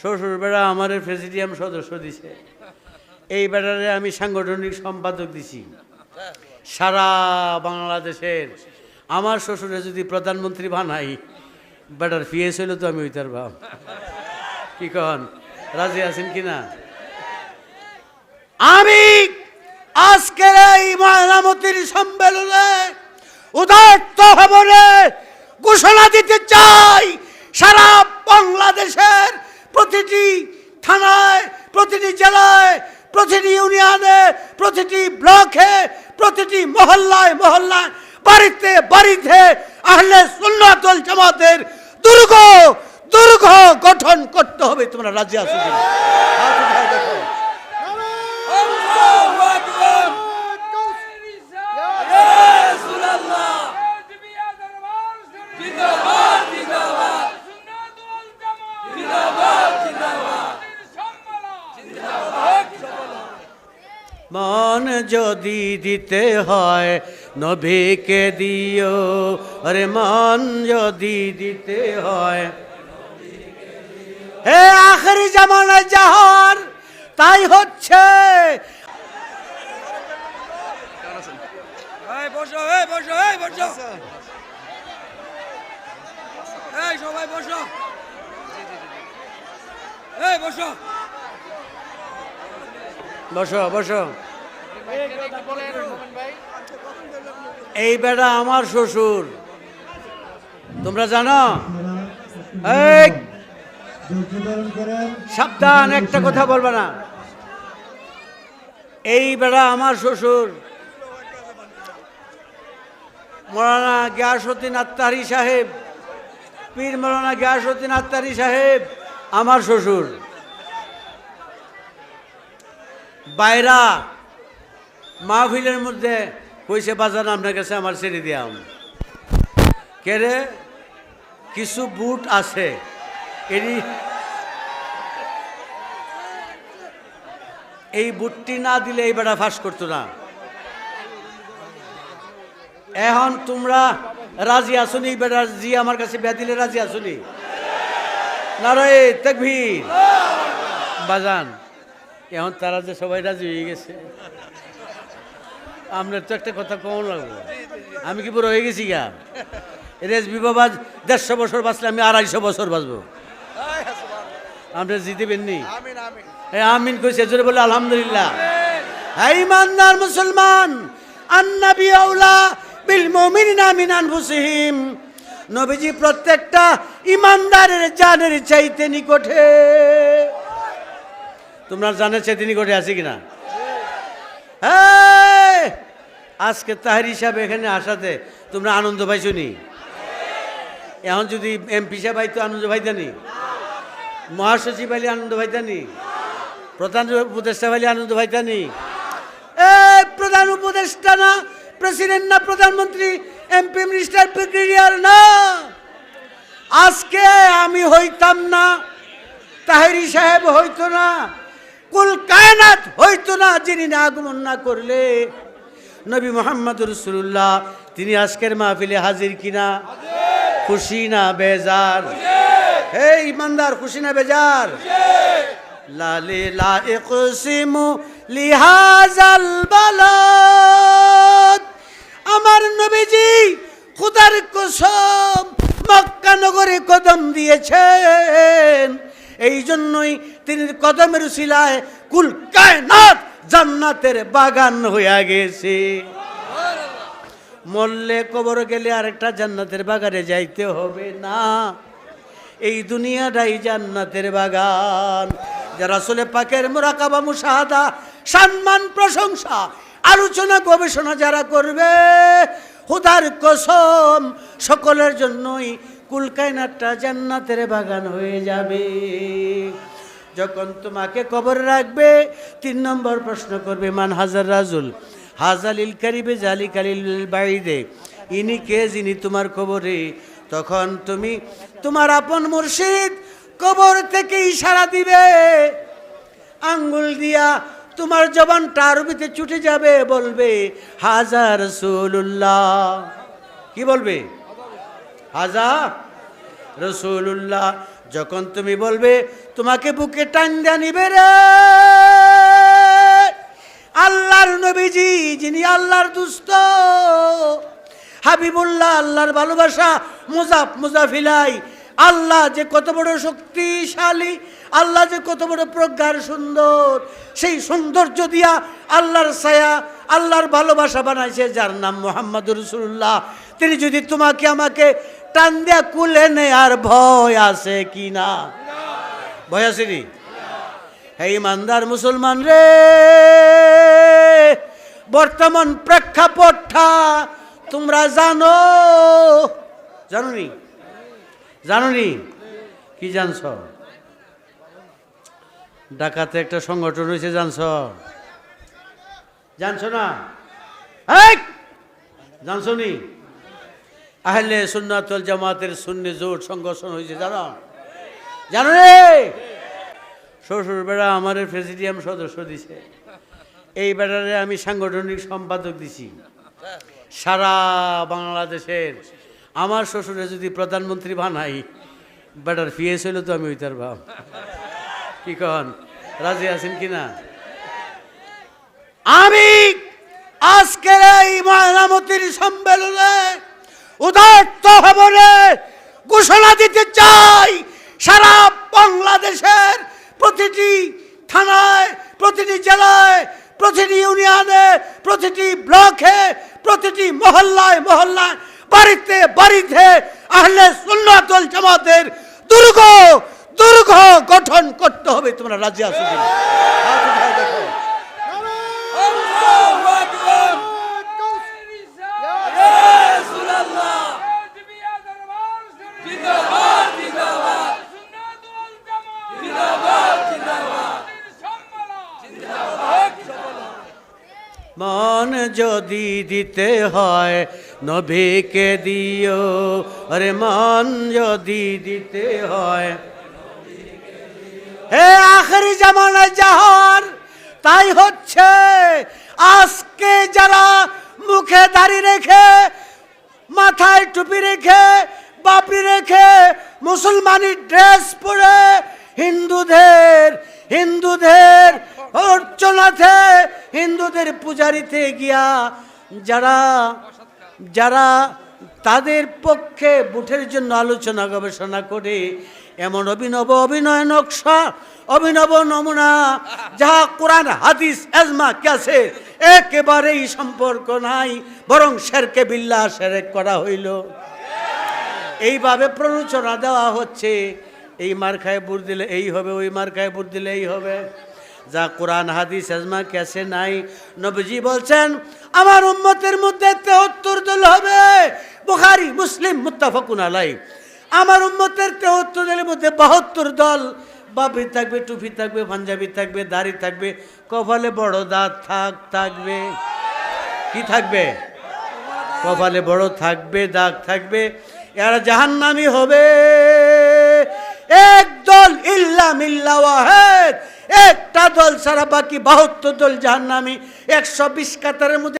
শ্বশুর বেড়া আমার প্রেসিডিয়াম সদস্য দিছে। এই বেড়ারে আমি সাংগঠনিক সম্পাদক দিছি। সারা বাংলাদেশের আমার শ্বশুরে যদি প্রধানমন্ত্রী বানাই বেটার পিএস হইলে তো আমি ওইটার ভাব কি কন, রাজি আছেন কি না আমি আজকের এই ময়নামতির সম্মেলনে উদার্ত ভবনে ঘোষণা দিতে চাই, সারা বাংলাদেশের প্রতিটি থানায়, প্রতিটি জেলায়, প্রতিটি ইউনিয়নে, প্রতিটি ব্লকে, প্রতিটি মহল্লায় মহল্লায়, বাড়িতে বাড়িতে আহলে সুন্নাতুল জামাতের দুর্গ দুর্গ গঠন করতে হবে। তোমরা রাজি আছো মন যদি দিতে হয়, নবীকে দিও। আরে মন যদি দিতে হয়, হে আখরি জামানা জাহার তাই হচ্ছে। বসো বসো বসো। সবাই বসো। বসো। বসো বসো। এই বেটা আমার শ্বশুর। তোমরা জানো? সাবধান, একটা কথা বলবে না। এই বেড়া আমার শ্বশুর। মৌলানা গিয়াসুদ্দিন আত্মারি সাহেব। পীর মৌলানা গিয়াসুদ্দিন আত্মারি সাহেব, আমার শ্বশুর। বাইরা, মাহফিলের মধ্যে কইছে, বাজার আপনার কাছে আমার ছেড়ে দিয়াম কে রে? কিছু বুট আছে। এরই এই বুটটি না দিলে এই বেটা ফাঁস করতো না। এখন তোমরা রাজি আসুনি বেটা জি আমার কাছে বেয়া দিলে রাজি আসুনি নারায় তকভীর বাজান। এখন তারা যে সবাই রাজি হয়ে গেছে আপনার তো একটা কথা কম লাগবো আমি কি পুরো হয়ে গেছি গা? রেজবি বাবা দেড়শো বছর বাঁচলে আমি আড়াইশো বছর বাঁচবো। আপনার জিতে পেননি এ আমিন কইছে জোরে বলে আলহামদুলিল্লাহ। হ্যাঁ ইমানদার মুসলমান আন্নাবি আউলা বিল মুমিনিনা মিন আনফুসিহিম। নবীজি প্রত্যেকটা ইমানদারের জানের চাইতে নিকটে। তোমরা জানের চাইতে নিকটে আছে কিনা? হ্যাঁ আজকে তাহার হিসাবে এখানে আসাতে তোমরা আনন্দ পাইছো নি? এখন যদি এমপি সাহেব পাইতো আনন্দ পাইতানি মহাসচিব আলী আনন্দ ভাইতানি প্রধান উপদেষ্টা ভাইলে আনন্দ ভাইতানি এ প্রধান উপদেষ্টা না প্রেসিডেন্ট না, প্রধানমন্ত্রী এমপি মিনিস্টার ব্রিগেডিয়ার না। আজকে আমি হইতাম না, তাহেরি সাহেব হইতো না। কুল কায়নাত হইতো না যিনি না আগমন না করলে। নবী মোহাম্মদ রসুল্লাহ তিনি আজকের মাহফিলে হাজির কিনা? খুশি না বেজার? হে ইমানদার খুশি না বেজার? লালে লা ইকসিমু লিহাজাল বালাদ। আমার নবীজি খুদার কসম মক্কা নগরে কদম দিয়েছেন। এই জন্যই তিনি কদমের শিলায় কুল কায়নাত জান্নাতের বাগান হইয়া গেছে। মরলে কবর গেলে আরেকটা জান্নাতের বাগানে যাইতে হবে না। এই দুনিয়াটাই জান্নাতের বাগান। যারা আসলে পাকের মোরাকাবা, মুশাহাদা, সম্মান, প্রশংসা, আলোচনা, গবেষণা যারা করবে, হুদার কসম, সকলের জন্যই কুলকায়নাটটা জান্নাতের বাগান হয়ে যাবে। যখন তোমাকে কবর রাখবে, তিন নম্বর প্রশ্ন করবে, মান হাজার রাজুল? হাজালিল কারিবে জালি কালিল বাইদে। ইনি কে যিনি তোমার কবরে? তখন তুমি তোমার আপন মুর্শিদ কবর থেকে ইশারা দিবে। আঙ্গুল দিয়া তোমার জবানটা আরবিতে ছুটে যাবে, বলবে হাজার রসুল্লাহ কি বলবে? হাজার রসুল্লাহ যখন তুমি বলবে, তোমাকে বুকে টান দিয়া নিবে রে। আল্লাহর নবীজি, যিনি আল্লাহর দুস্থ হাবিবুল্লাহ, আল্লাহর ভালোবাসা, মুজাফ, মুজাফিলাই আল্লাহ যে কত বড় শক্তিশালী, আল্লাহ যে কত বড় প্রজ্ঞার সুন্দর, সেই সৌন্দর্য দিয়া আল্লাহর ছায়া, আল্লাহর ভালোবাসা বানাইছে, যার নাম মোহাম্মদ রসুল্লাহ তিনি যদি তোমাকে আমাকে টান দিয়া কুলে নেয় আর ভয় আছে কি না? ভয় আছে নি? হে ইমানদার মুসলমান রে, বর্তমান প্রেক্ষাপটটা তোমরা জানো। জানো নি? জানো নি কি জানছ? ডাকাতে একটা সংগঠন হয়েছে জানছ? জানছ না! জানছো নি আহলে সুন্নাতুল জামাতের সুন্নি জোট সংগঠন হয়েছে, জানো? জানো রে শ্বশুর বেড়া আমার প্রেসিডিয়াম সদস্য দিছে। এই বেড়ারে আমি সাংগঠনিক সম্পাদক দিছি। সারা বাংলাদেশের আমার শ্বশুরে যদি প্রধানমন্ত্রী বানাই, বেটার ফিএস হইলে তো আমি ওইটার ভাব কি কন? রাজি আছেন কি না? আমি আজকের এই ময়নামতির সম্মেলনে উদার্ত ভবনে ঘোষণা দিতে চাই, সারা বাংলাদেশের প্রতিটি থানায়, প্রতিটি জেলায়, প্রতিটি ইউনিয়নে, প্রতিটি ব্লকে, প্রতিটি মহল্লায় মহল্লায় বাড়িতে বাড়িতে আহলে সুন্নাতুল জামাতের দুর্গ দুর্গ গঠন করতে হবে। তোমরা রাজি আছো মন যদি দিতে হয় নবীকে দিও, আরে মন যদি দিতে হয়। হে আখরি জামানায় যাহার তাই হচ্ছে আজকে যারা মুখে দাড়ি রেখে, মাথায় টুপি রেখে, বাপড়ি রেখে মুসলমানি ড্রেস পরে হিন্দুদের হিন্দুদের অর্চনাতে হিন্দুদের পূজারিতে গিয়া যারা যারা তাদের পক্ষে বুথের জন্য আলোচনা, গবেষণা করে, এমন অভিনব অভিনয় নকশা, অভিনব নমুনা, যাহা কোরআন, হাদিস এজমা ক্যাসে, একেবারেই সম্পর্ক নাই, বরং শেরকে বিল্লা সেরেক করা হইল। এইভাবে প্ররোচনা দেওয়া হচ্ছে, এই মার খায় বুট দিলে এই হবে, ওই মার খায় বুট দিলে এই হবে। যা কোরআন, হাদিস, আজমা, ক্যাসে, নাই। নবীজি বলছেন, আমার উম্মতের মধ্যে তেহত্তর দল হবে। বুখারি, মুসলিম, মুত্তাফাকুন আলাই আমার উম্মতের তেহত্তর দলের মধ্যে বাহাত্তর দল বাপি থাকবে, টুপি থাকবে, পাঞ্জাবি থাকবে, দাড়ি থাকবে, কপালে বড় দাঁত থাক, থাকবে। কি থাকবে? কপালে বড় থাকবে, দাগ থাকবে। এরা জাহান্নামি হবে। এক দল ইল্লা মিল্লা ওয়াহেদ। একটা দল ছাড়া বাকি বাহাত্তর দল জাহান্নামি। একশো বিশ কাতারের মধ্যে